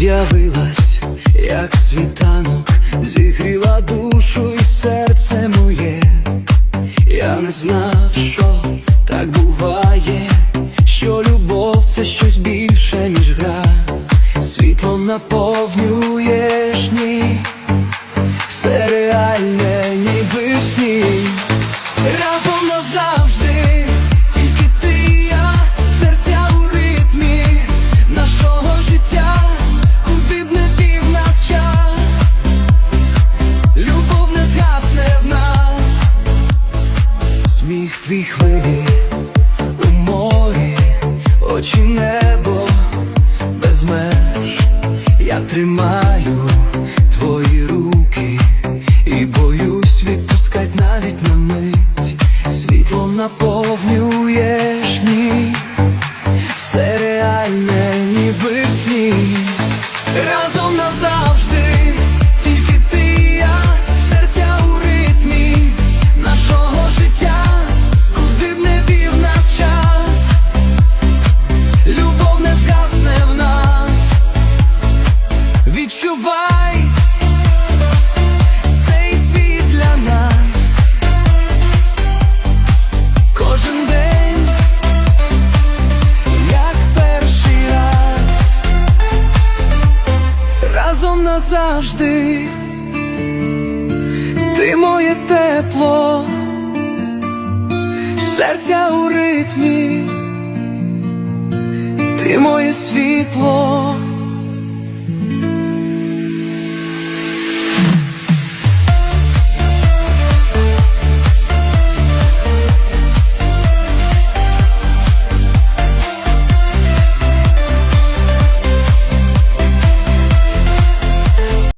з'явилась, як світанок, зігріла душу і серце моє, я не знав, що так буває, що любов це щось більше, ніж гра, світлом наповнюєш ні. Сміх твій хвилі у морі, очі небо без меж, я тримаю твої руки і боюсь відпускать навіть на мить, світлом наповнюєш ні, все реальне, ніби в сні, разом відчувай. Цей світ для нас, кожен день, як перший раз, разом назавжди, ти моє тепло, серця у ритмі, ти моє світло.